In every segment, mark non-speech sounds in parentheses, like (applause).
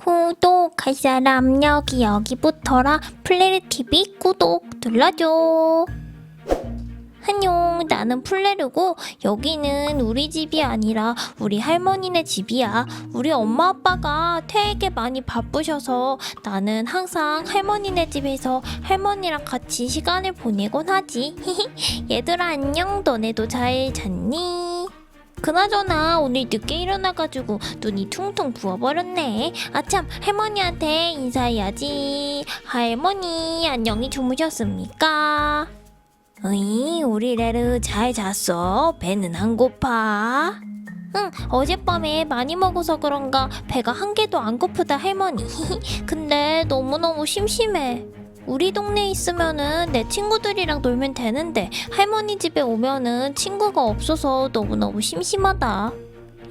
구독할 사람 여기 여기부터라 플레르 TV 구독 눌러줘. 안녕, 나는 플레르고 여기는 우리 집이 아니라 우리 할머니네 집이야. 우리 엄마 아빠가 되게 많이 바쁘셔서 나는 항상 할머니네 집에서 할머니랑 같이 시간을 보내곤 하지. (laughs) 얘들아 안녕, 너네도 잘 잤니? 그나저나 오늘 늦게 일어나가지고 눈이 퉁퉁 부어버렸네. 아참 할머니한테 인사해야지. 할머니 안녕히 주무셨습니까? 으이 우리 레르 잘 잤어? 배는 안 고파? 응 어젯밤에 많이 먹어서 그런가 배가 한 개도 안 고프다 할머니. (laughs) 근데 너무너무 심심해. 우리 동네에 있으면은 내 친구들이랑 놀면 되는데 할머니 집에 오면은 친구가 없어서 너무너무 심심하다.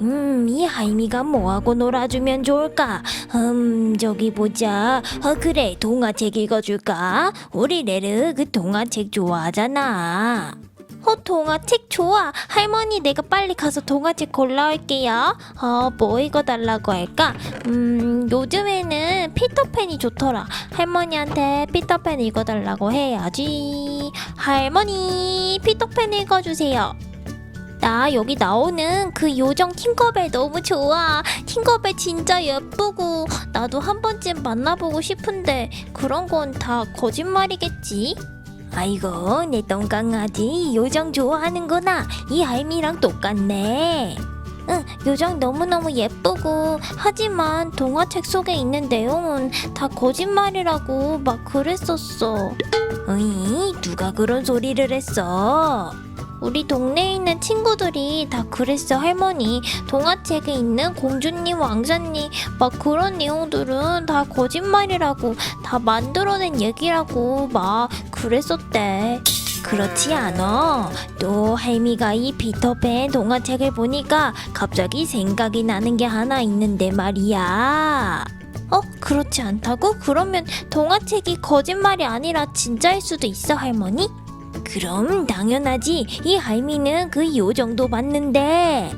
음, 이 하이미가 뭐하고 놀아주면 좋을까? 음, 저기 보자. 어, 그래, 동화책 읽어줄까? 우리 레르 그 동화책 좋아하잖아. 어, 동화책 좋아. 할머니, 내가 빨리 가서 동화책 골라올게요. 어, 뭐 읽어달라고 할까? 음, 요즘에는 피터팬이 좋더라. 할머니한테 피터팬 읽어달라고 해야지. 할머니, 피터팬 읽어주세요. 나 여기 나오는 그 요정 팅커벨 너무 좋아. 팅커벨 진짜 예쁘고 나도 한 번쯤 만나보고 싶은데 그런 건 다 거짓말이겠지? 아이고 내 똥강아지 요정 좋아하는구나. 이 알미랑 똑같네. 응, 요정 너무너무 예쁘고 하지만 동화책 속에 있는 내용은 다 거짓말이라고 막 그랬었어. 으이, 누가 그런 소리를 했어? 우리 동네에 있는 친구들이 다 그랬어 할머니 동화책에 있는 공주님 왕자님 막 그런 내용들은 다 거짓말이라고 다 만들어낸 얘기라고 막 그랬었대 그렇지 않아 또 할미가 이 피터팬 동화책을 보니까 갑자기 생각이 나는 게 하나 있는데 말이야 어? 그렇지 않다고? 그러면 동화책이 거짓말이 아니라 진짜일 수도 있어 할머니? 그럼 당연하지. 이 할미는 그 요정도 봤는데.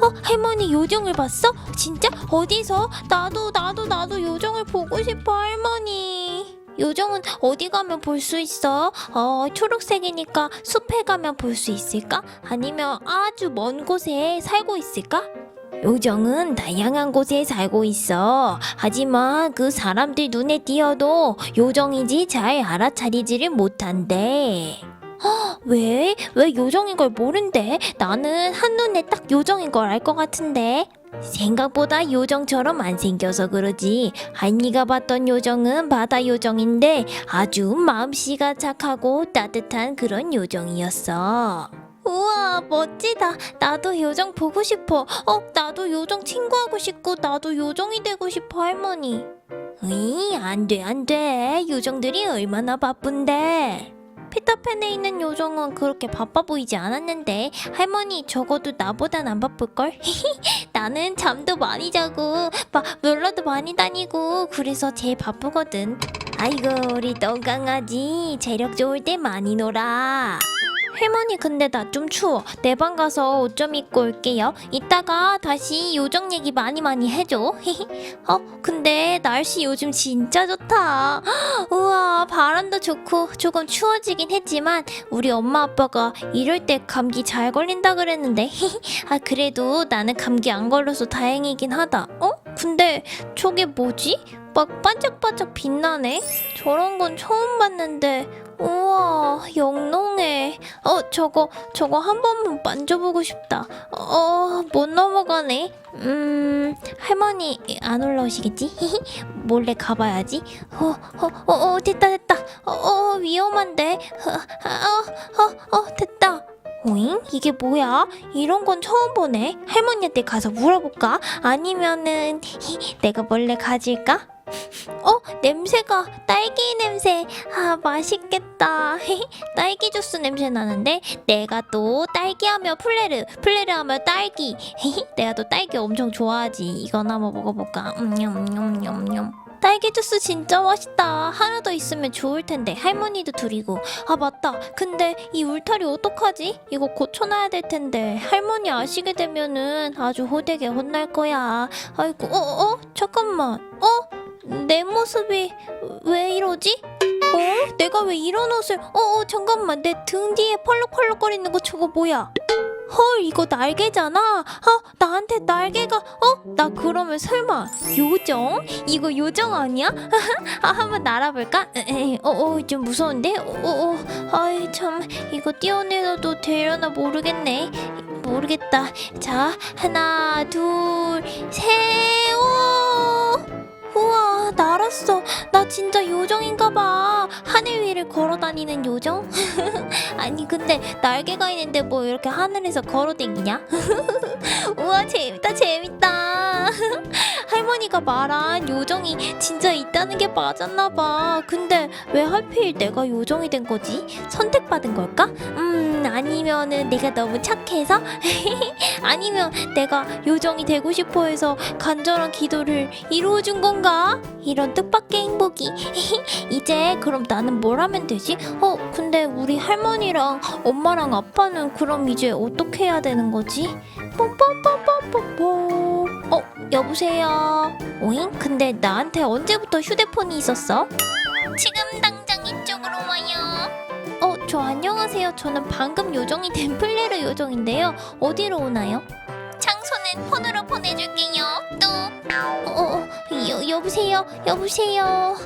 어, 할머니 요정을 봤어? 진짜? 어디서? 나도 나도 나도 요정을 보고 싶어, 할머니. 요정은 어디 가면 볼 수 있어? 어, 초록색이니까 숲에 가면 볼 수 있을까? 아니면 아주 먼 곳에 살고 있을까? 요정은 다양한 곳에 살고 있어. 하지만 그 사람들 눈에 띄어도 요정이지 잘 알아차리지를 못한대. 헉, 왜? 왜 요정인 걸 모른대? 나는 한눈에 딱 요정인 걸 알 것 같은데. 생각보다 요정처럼 안 생겨서 그러지. 할미가 봤던 요정은 바다 요정인데 아주 마음씨가 착하고 따뜻한 그런 요정이었어. 우와 멋지다. 나도 요정 보고 싶어. 어 나도 요정 친구하고 싶고 나도 요정이 되고 싶어 할머니. 으이 안돼 안돼. 요정들이 얼마나 바쁜데. 피터팬에 있는 요정은 그렇게 바빠 보이지 않았는데 할머니 적어도 나보단 안 바쁠걸? (laughs) 나는 잠도 많이 자고 막 놀러도 많이 다니고 그래서 제일 바쁘거든. 아이고 우리 똥강아지. 체력 좋을 때 많이 놀아 할머니 근데 나 좀 추워. 내 방 가서 옷 좀 입고 올게요. 이따가 다시 요정 얘기 많이 많이 해줘. (laughs) 어 근데 날씨 요즘 진짜 좋다. (gasps) 우와 바람도 좋고 조금 추워지긴 했지만 우리 엄마 아빠가 이럴 때 감기 잘 걸린다 그랬는데. (laughs) 아 그래도 나는 감기 안 걸려서 다행이긴 하다. 어? 근데 저게 뭐지? 막 반짝반짝 빛나네? 저런 건 처음 봤는데 우와 영롱해 어 저거 저거 한 번만 만져보고 싶다 어 못 넘어가네 음 할머니 안 올라오시겠지 (laughs) 몰래 가봐야지 어어어 어, 어, 됐다 됐다 어, 어 위험한데 어 어 어 어, 됐다 오잉? 이게 뭐야? 이런 건 처음 보네. 할머니한테 가서 물어볼까? 아니면은 (laughs) 내가 몰래 가질까? 어? 냄새가 딸기 냄새. 아 맛있겠다. (laughs) 딸기 주스 냄새 나는데 내가 또 딸기 하면 플레르, 플레르 하면 딸기. 내가 또 딸기 엄청 좋아하지. 이거나 한번 먹어볼까? 음냠냠냠냠. 딸기 주스 진짜 맛있다. 하나 더 있으면 좋을 텐데 할머니도 둘이고. 아 맞다. 근데 이 울타리 어떡하지? 이거 고쳐놔야 될 텐데 할머니 아시게 되면은 아주 호되게 혼날 거야. 아이고 어 어? 잠깐만. 어? 내 모습이 왜 이러지? 어? 내가 왜 이런 옷을? 어, 어 잠깐만 내 등 뒤에 펄럭펄럭거리는 거 저거 뭐야? 헐 이거 날개잖아. 어 나한테 날개가 어? 나 그러면 설마 요정? 이거 요정 아니야? (laughs) 아 한번 날아볼까? 어어 좀 무서운데? 어 어 아이 참 이거 뛰어내려도 되려나 모르겠네. 모르겠다. 자 하나 둘셋 오. 나 진짜 요정인가 봐. 하늘 위를 걸어다니는 요정? (laughs) 아니 근데 날개가 있는데 뭐 이렇게 하늘에서 걸어다니냐? (laughs) 우와 재밌다 재밌다 (laughs) 할머니가 말한 요정이 진짜 있다는 게 맞았나봐 근데 왜 하필 내가 요정이 된 거지? 선택받은 걸까? 음 아니면은 내가 너무 착해서? 아니면 내가 요정이 되고 싶어 해서 간절한 기도를 이루어준 건가? 이런 뜻밖의 행복이. 이제 그럼 나는 뭘 하면 되지? 어, 근데 우리 할머니랑 엄마랑 아빠는 그럼 이제 어떻게 해야 되는 거지? 뽀뽀뽀뽀뽀뽀. 어, 여보세요? 오잉? 근데 나한테 언제부터 휴대폰이 있었어? 지금 당장 이쪽으로 와요. 어, 저 안녕하세요. 저는 방금 요정이 된 플레르 요정인데요. 어디로 오나요? 장소는 폰으로 보내줄게요. 또. 어, 어, 여, 여보세요? 여보세요?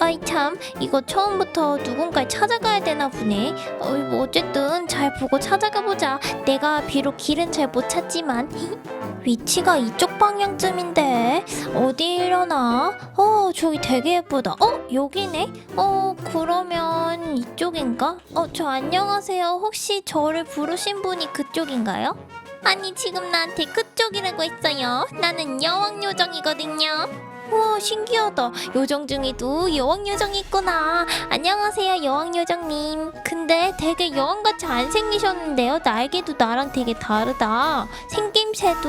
아이 참, 이거 처음부터 누군가를 찾아가야 되나 보네. 어, 뭐 어쨌든 잘 보고 찾아가 보자. 내가 비록 길은 잘 못 찾지만 (laughs) 위치가 이쪽 방향쯤인데 어디려나? 어, 저기 되게 예쁘다. 어, 여기네. 어, 그러면 이쪽인가? 어, 저 안녕하세요. 혹시 저를 부르신 분이 그쪽인가요? 아니 지금 나한테 그쪽이라고 했어요. 나는 여왕 요정이거든요. 우와 신기하다. 요정 중에도 여왕 요정이 있구나. 안녕하세요 여왕 요정님. 근데 되게 여왕같이 안 생기셨는데요. 날개도 나랑 되게 다르다. 생김새도.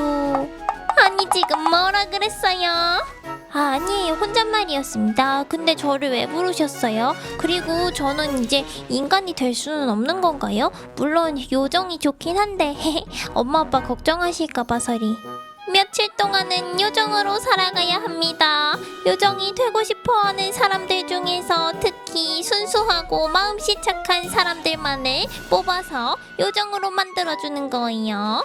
아니 지금 뭐라 그랬어요? 아 아니에요 혼잣말이었습니다. 근데 저를 왜 부르셨어요? 그리고 저는 이제 인간이 될 수는 없는 건가요? 물론 요정이 좋긴 한데 (laughs) 엄마 아빠 걱정하실까 봐 서리. 며칠 동안은 요정으로 살아가야 합니다. 요정이 되고 싶어 하는 사람들 중에서 특히 순수하고 마음씨 착한 사람들만을 뽑아서 요정으로 만들어주는 거예요.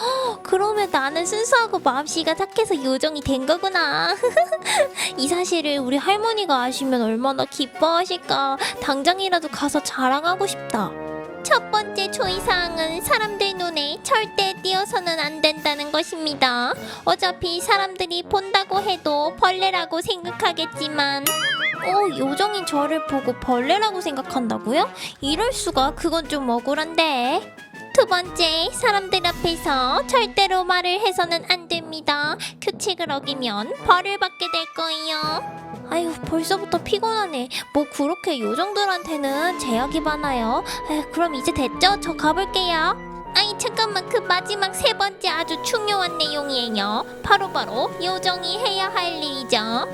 (gasps) 헉, 그러면 나는 순수하고 마음씨가 착해서 요정이 된 거구나. (laughs) 이 사실을 우리 할머니가 아시면 얼마나 기뻐하실까. 당장이라도 가서 자랑하고 싶다. 첫 번째 조의사항은 사람들 눈에 절대 띄어서는 안 된다는 것입니다. 어차피 사람들이 본다고 해도 벌레라고 생각하겠지만 어, 요정인 저를 보고 벌레라고 생각한다고요? 이럴 수가 그건 좀 억울한데. 두 번째, 사람들 앞에서 절대로 말을 해서는 안 됩니다. 규칙을 어기면 벌을 받게 될 거예요. 아유, 벌써부터 피곤하네. 뭐 그렇게 요정들한테는 제약이 많아요. 에휴, 그럼 이제 됐죠? 저 가볼게요. 아이 잠깐만 그 마지막 세 번째 아주 중요한 내용이에요. 바로 바로 요정이 해야 할 일이죠.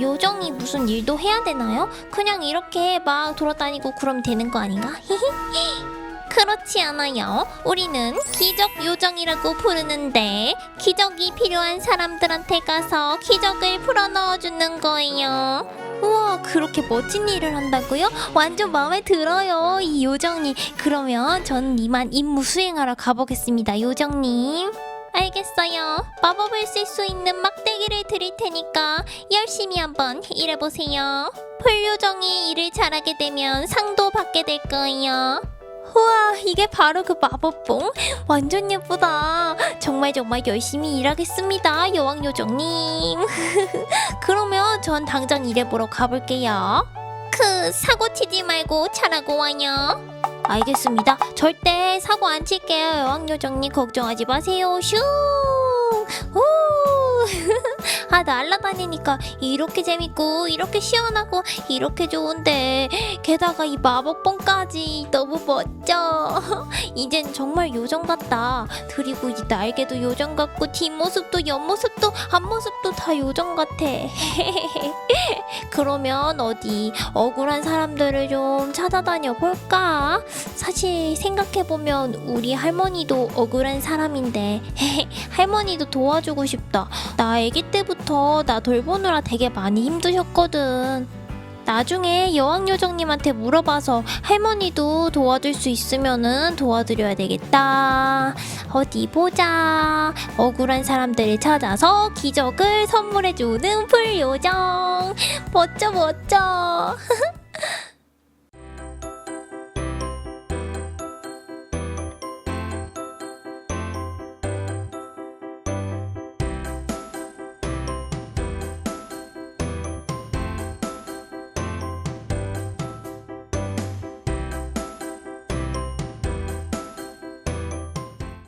요정이 무슨 일도 해야 되나요? 그냥 이렇게 막 돌아다니고 그럼 되는 거 아닌가? (laughs) 그렇지 않아요. 우리는 기적 요정이라고 부르는데 기적이 필요한 사람들한테 가서 기적을 풀어 넣어주는 거예요. 우와 그렇게 멋진 일을 한다고요? 완전 마음에 들어요 이 요정님 그러면 전 이만 임무 수행하러 가보겠습니다 요정님 알겠어요 마법을 쓸 수 있는 막대기를 드릴 테니까 열심히 한번 일해보세요 풀요정이 일을 잘하게 되면 상도 받게 될 거예요 우와 이게 바로 그 마법봉? 완전 예쁘다. 정말 정말 열심히 일하겠습니다 여왕 요정님. (laughs) 그러면 전 당장 일해보러 가볼게요. 그 사고 치지 말고 잘하고 와요. 알겠습니다. 절대 사고 안 칠게요 여왕 요정님. 걱정하지 마세요. 슈 오! (laughs) 아 날라다니니까 이렇게 재밌고 이렇게 시원하고 이렇게 좋은데 게다가 이 마법봉까지 너무 멋져. (laughs) 이젠 정말 요정 같다. 그리고 이 날개도 요정 같고 뒷모습도 옆모습도 앞모습도 다 요정 같아. (laughs) 그러면 어디 억울한 사람들을 좀 찾아다녀 볼까? 사실 생각해보면 우리 할머니도 억울한 사람인데 할머니도 도와주고 싶다. 나 아기 때부터 나 돌보느라 되게 많이 힘드셨거든. 나중에 여왕요정님한테 물어봐서 할머니도 도와줄 수 있으면은 도와드려야 되겠다. 어디 보자. 억울한 사람들을 찾아서 기적을 선물해주는 풀요정. 멋져, 멋져. (laughs)